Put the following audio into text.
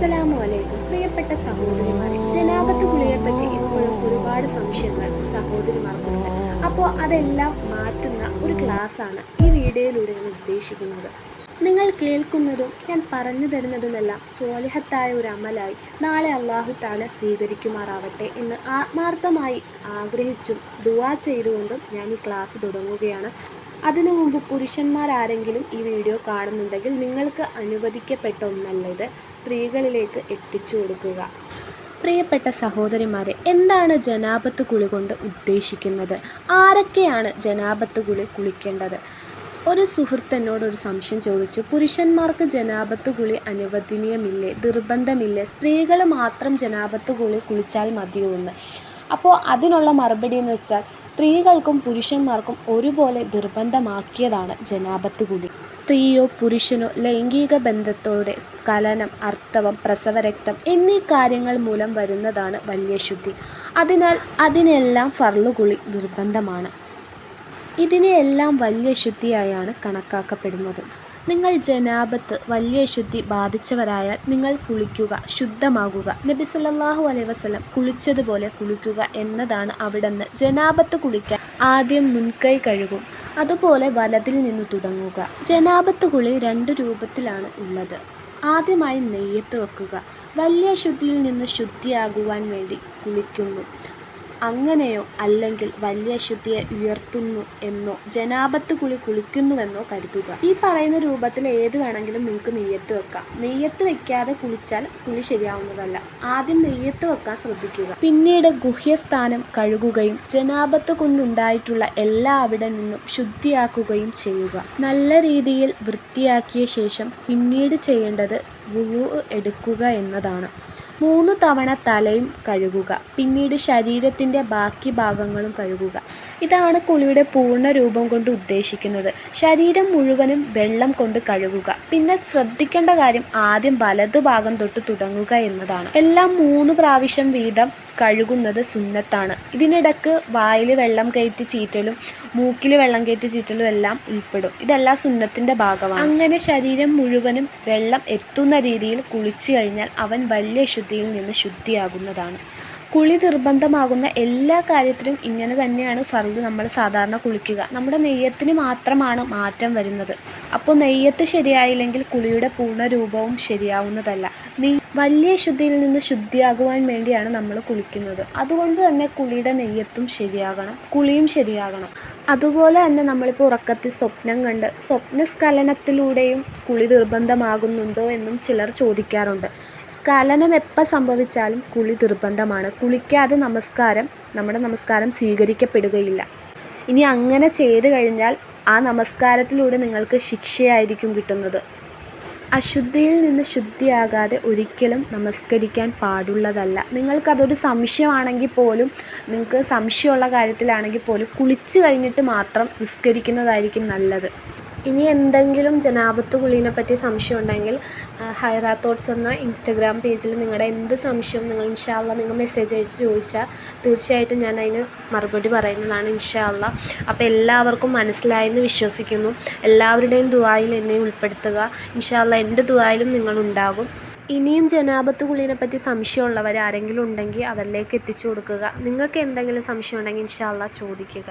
പ്രിയപ്പെട്ട സഹോദരിമാരെ ജനാപത്ത് കുളിയെപ്പറ്റി ഇപ്പോഴും ഒരുപാട് സംശയങ്ങൾ സഹോദരിമാർക്കുണ്ട്. അപ്പോൾ അതെല്ലാം മാറ്റുന്ന ഒരു ക്ലാസ്സാണ് ഈ വീഡിയോയിലൂടെ ഞാൻ ഉദ്ദേശിക്കുന്നത്. നിങ്ങൾ കേൾക്കുന്നതും ഞാൻ പറഞ്ഞു തരുന്നതുമെല്ലാം സ്വാലിഹത്തായ ഒരു അമലായി നാളെ അള്ളാഹു താല സ്വീകരിക്കുമാറാവട്ടെ എന്ന് ആത്മാർത്ഥമായി ആഗ്രഹിച്ചും ദുവാ ചെയ്തുകൊണ്ടും ഞാൻ ഈ ക്ലാസ് തുടങ്ങുകയാണ്. അതിനു മുമ്പ് പുരുഷന്മാരാരെങ്കിലും ഈ വീഡിയോ കാണുന്നുണ്ടെങ്കിൽ നിങ്ങൾക്ക് അനുവദിക്കപ്പെട്ട ഒന്നല്ല ഇത് സ്ത്രീകളിലേക്ക് എത്തിച്ചു കൊടുക്കുക. പ്രിയപ്പെട്ട സഹോദരിമാരെ എന്താണ് ജനാപത്ത് കുളി കൊണ്ട് ഉദ്ദേശിക്കുന്നത്? ആരൊക്കെയാണ് ജനാപത്ത് കുളി കുളിക്കേണ്ടത്? ഒരു സുഹൃത്ത് എന്നോടൊരു സംശയം ചോദിച്ചു. പുരുഷന്മാർക്ക് ജനാപത്ത് കുളി അനുവദനീയമില്ലേ? നിർബന്ധമില്ലേ? സ്ത്രീകൾ മാത്രം ജനാപത്ത് കുളി കുളിച്ചാൽ മതിയോ എന്ന്. അപ്പോൾ അതിനുള്ള മറുപടി എന്ന് വെച്ചാൽ സ്ത്രീകൾക്കും പുരുഷന്മാർക്കും ഒരുപോലെ നിർബന്ധമാക്കിയതാണ് ജനാപത്ത് കുളി സ്ത്രീയോ പുരുഷനോ ലൈംഗിക ബന്ധത്തോടെ സ്ഖലനം അർത്ഥവം പ്രസവരക്തം എന്നീ കാര്യങ്ങൾ മൂലം വരുന്നതാണ് വല്യശുദ്ധി അതിനാൽ അതിനെല്ലാം ഫർൾ കുളി നിർബന്ധമാണ്. ഇതിനെയെല്ലാം വലിയ ശുദ്ധിയായാണ് കണക്കാക്കപ്പെടുന്നത്. നിങ്ങൾ ജനാബത്ത് വലിയ ശുദ്ധി ബാധിച്ചവരായാൽ നിങ്ങൾ കുളിക്കുക ശുദ്ധമാകുക. നബി സല്ലാഹു അലൈഹി വസ്ലം കുളിച്ചതുപോലെ കുളിക്കുക എന്നതാണ് അവിടുന്ന്. ജനാബത്ത് കുളിക്കാൻ ആദ്യം മുൻകൈ കഴുകും അതുപോലെ വലതിൽ നിന്ന് തുടങ്ങുക. ജനാബത്ത് കുളി രണ്ട് രൂപത്തിലാണ് ഉള്ളത്. ആദ്യമായി നെയ്യത്ത് വെക്കുക. വലിയ ശുദ്ധിയിൽ നിന്ന് ശുദ്ധിയാകുവാൻ വേണ്ടി കുളിക്കുന്നു. അങ്ങനെയോ അല്ലെങ്കിൽ വലിയ ശുദ്ധിയെ ഉയർത്തുന്നു എന്നോ ജനാപത്ത് കുളി കുളിക്കുന്നുവെന്നോ കരുതുക. ഈ പറയുന്ന രൂപത്തിൽ ഏത് വേണമെങ്കിലും നിങ്ങൾക്ക് നെയ്യത്ത് വെക്കാം. നെയ്യത്ത് വെക്കാതെ കുളിച്ചാൽ കുളി ശരിയാവുന്നതല്ല. ആദ്യം നെയ്യത്ത് വെക്കാൻ ശ്രദ്ധിക്കുക. പിന്നീട് ഗുഹ്യസ്ഥാനം കഴുകുകയും ജനാപത്ത് കൊണ്ടുണ്ടായിട്ടുള്ള എല്ലാ അവിടെ നിന്നും ശുദ്ധിയാക്കുകയും ചെയ്യുക. നല്ല രീതിയിൽ വൃത്തിയാക്കിയ ശേഷം പിന്നീട് ചെയ്യേണ്ടത് വുളു എടുക്കുക എന്നതാണ്. മൂന്ന് തവണ തലയും കഴുകുക. പിന്നീട് ശരീരത്തിന്റെ ബാക്കി ഭാഗങ്ങളും കഴുകുക. ഇതാണ് കുളിയുടെ പൂർണ രൂപം കൊണ്ട് ഉദ്ദേശിക്കുന്നത്. ശരീരം മുഴുവനും വെള്ളം കൊണ്ട് കഴുകുക. പിന്നെ ശ്രദ്ധിക്കേണ്ട കാര്യം ആദ്യം വലതുഭാഗം തൊട്ട് തുടങ്ങുക എന്നതാണ്. എല്ലാം മൂന്ന് പ്രാവശ്യം വീതം കഴുകുന്നത് സുന്നത്താണ്. ഇതിനിടക്ക് വായിൽ വെള്ളം കയറ്റി ചീറ്റലും മൂക്കിൽ വെള്ളം കയറ്റി ചീറ്റലും എല്ലാം ഉൾപ്പെടും. ഇതെല്ലാം സുന്നത്തിന്റെ ഭാഗമാണ്. അങ്ങനെ ശരീരം മുഴുവനും വെള്ളം എത്തുന്ന രീതിയിൽ കുളിച്ചു കഴിഞ്ഞാൽ അവൻ വലിയ ശുദ്ധിയിൽ നിന്ന് ശുദ്ധിയാകുന്നതാണ്. കുളി നിർബന്ധമാകുന്ന എല്ലാ കാര്യത്തിലും ഇങ്ങനെ തന്നെയാണ് ഫർദ് നമ്മൾ സാധാരണ കുളിക്കുക. നമ്മുടെ നെയ്യത്തിന് മാത്രമാണ് മാറ്റം വരുന്നത്. അപ്പോൾ നെയ്യത്ത് ശരിയായില്ലെങ്കിൽ കുളിയുടെ പൂർണ രൂപവും ശരിയാവുന്നതല്ല. നീ വലിയ ശുദ്ധിയിൽ നിന്ന് ശുദ്ധിയാകുവാൻ വേണ്ടിയാണ് നമ്മൾ കുളിക്കുന്നത്. അതുകൊണ്ട് തന്നെ കുളിയുടെ നെയ്യത്തും ശരിയാകണം കുളിയും ശരിയാകണം. അതുപോലെ തന്നെ നമ്മളിപ്പോൾ ഉറക്കത്തിൽ സ്വപ്നം കണ്ട് സ്വപ്നസ്ഖലനത്തിലൂടെയും കുളി നിർബന്ധമാകുന്നുണ്ടോ എന്നും ചിലർ ചോദിക്കാറുണ്ട്. സ്ഖലനം എപ്പോൾ സംഭവിച്ചാലും കുളി നിർബന്ധമാണ്. കുളിക്കാതെ നമസ്കാരം നമ്മുടെ നമസ്കാരം സ്വീകരിക്കപ്പെടുകയില്ല. ഇനി അങ്ങനെ ചെയ്തു കഴിഞ്ഞാൽ ആ നമസ്കാരത്തിലൂടെ നിങ്ങൾക്ക് ശിക്ഷയായിരിക്കും കിട്ടുന്നത്. അശുദ്ധിയിൽ നിന്ന് ശുദ്ധിയാകാതെ ഒരിക്കലും നമസ്കരിക്കാൻ പാടുള്ളതല്ല. നിങ്ങൾക്കതൊരു സംശയമാണെങ്കിൽ പോലും നിങ്ങൾക്ക് സംശയമുള്ള കാര്യത്തിലാണെങ്കിൽ പോലും കുളിച്ച് കഴിഞ്ഞിട്ട് മാത്രം നിസ്കരിക്കുന്നതായിരിക്കും നല്ലത്. ഇനി എന്തെങ്കിലും ജനാപത്ത് കുളീനെ പറ്റി സംശയം ഉണ്ടെങ്കിൽ ഹൈറാ തോട്ട്സ് എന്ന ഇൻസ്റ്റഗ്രാം പേജിൽ നിങ്ങളുടെ എന്ത് സംശയവും നിങ്ങൾ ഇൻഷാല്ല നിങ്ങൾ മെസ്സേജ് അയച്ച് ചോദിച്ചാൽ തീർച്ചയായിട്ടും ഞാൻ അതിന് മറുപടി പറയുന്നതാണ് ഇൻഷാല്ല അപ്പോൾ എല്ലാവർക്കും മനസ്സിലായെന്ന് വിശ്വസിക്കുന്നു. എല്ലാവരുടെയും ദുആയിൽ എന്നെ ഉൾപ്പെടുത്തുക. ഇൻഷാല്ല എന്റെ ദുആയിലും നിങ്ങളുണ്ടാകും. ഇനിയും ജനാപത്ത് കുളീനെ പറ്റി സംശയമുള്ളവർ ആരെങ്കിലും ഉണ്ടെങ്കിൽ അവരിലേക്ക് എത്തിച്ചു കൊടുക്കുക. നിങ്ങൾക്ക് എന്തെങ്കിലും സംശയം ഉണ്ടെങ്കിൽ ഇൻഷാല്ല ചോദിക്കുക.